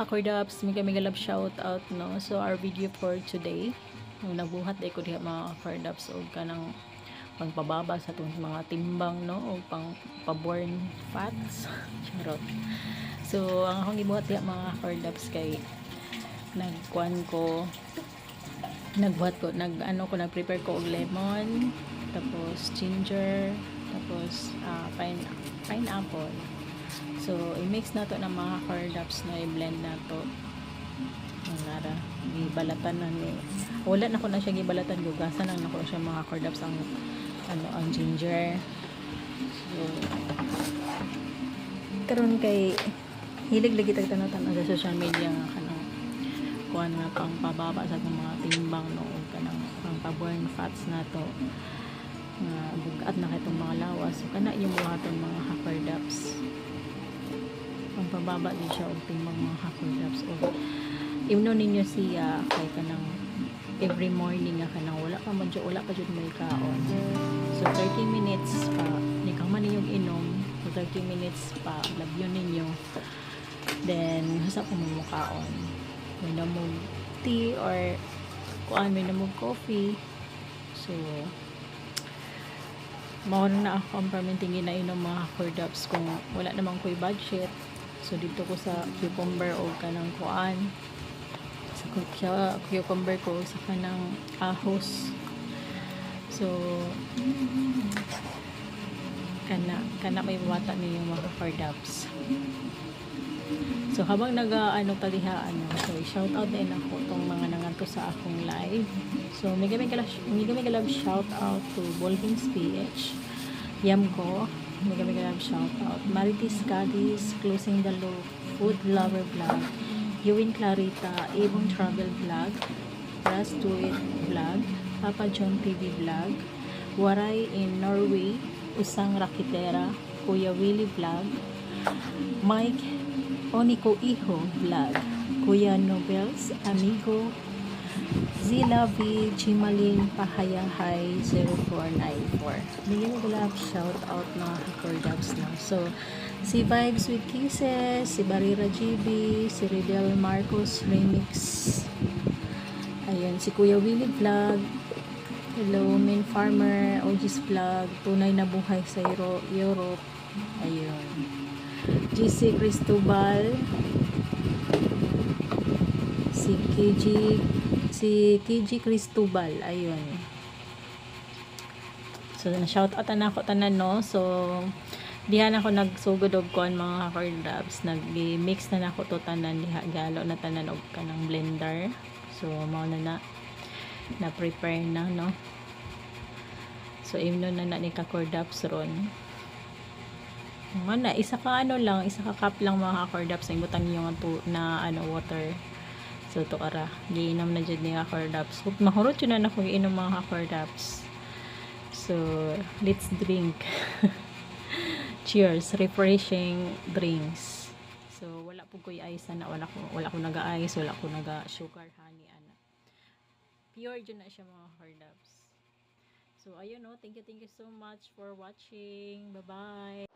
mga hakordaps, mega mega love shout out no. So our video for today, yung nagbuhat day ko diha mga hakordaps og kanang pangpababa sa itong mga timbang no o pang paborn fats. Charot. So ang akong gibuhat diha mga hakordaps kay nagkuan ko nagbuhat ko nag ano ko nag prepare ko og lemon tapos ginger tapos ah, pine pineapple so i-mix na to ng mga cordaps na i-blend na to. Ang nara gibalatan na ni wala na ko na siya gibalatan gugasan lang na ko siya mga cordaps ang ano ang ginger. So karon kay hilig lagi tag tanong sa social media nga kanang kuan nga pang pababa sa mga timbang no kanang pang paborn fats na to. Nga bugat na kitong mga lawas. So kana yung mga pang pababa din siya og timbang mga hakardaps o imno ninyo siya kay kanang every morning nga kanang wala pa man dyan- wala pa jud may kaon. So 30 minutes pa ni kang man ninyong inom so 30 minutes pa labyon ninyo. Then hasa ko mo kaon may namog tea or kuan may namog coffee. So mao na ako ang permanenteng ginainom mga cordaps kung wala namang ko'y budget so dito ko sa cucumber o kanang kuan sa cu- sa cucumber ko sa kanang ahos. So kana kana may bata niyo mga cordaps So habang naga ano pa diha ano, so shout out din ako tong mga nanganto sa akong live. So mega mega mega love shout out to Bolhings PH, Yamko, mega mega love shout out Maritis Cadiz, Closing the Loop, Food Lover Vlog, Ewin Clarita, Ibong Travel Vlog, Ras Do It Vlog, Papa John TV Vlog, Waray in Norway, Usang Rakitera, Kuya Willie Vlog, Mike Oniko Iho Vlog, Kuya Nobels, Amigo, Zila V, Chimaling Pahayahay 0494. Bigyan mo love shout out mga hackerdabs na. So, si Vibes with Kisses, si Barira GB, si Ridel Marcos Remix, ayun, si Kuya Willie Vlog, Hello, Min Farmer, OG's Vlog, Tunay na Buhay sa Euro- Europe, ayun. GC Cristobal si KG si KG Cristobal. Ayun. So shout out na ako tanan no? So dihan ako nagsugod og kuan mga corndabs nag-mix na nako to tanan diha galo na tanan og kanang blender. So mao na na. Na prepare na no? So imno na na ni ka corndabs ron. Mga na, isa ka ano lang, isa ka cup lang mga cordaps, ang butang niyo na ano, water. So, to ara. Giinom na dyan niya kakordaps. Huwag mahurot yun na ako giinom mga kakordaps. So, let's drink. Cheers. Refreshing drinks. So, wala po ko ice na. Wala ko, wala ko naga-ice. Wala ko naga-sugar, honey, ana. Pure dyan na siya mga kakordaps. So, ayun o. Thank you, thank you so much for watching. Bye-bye.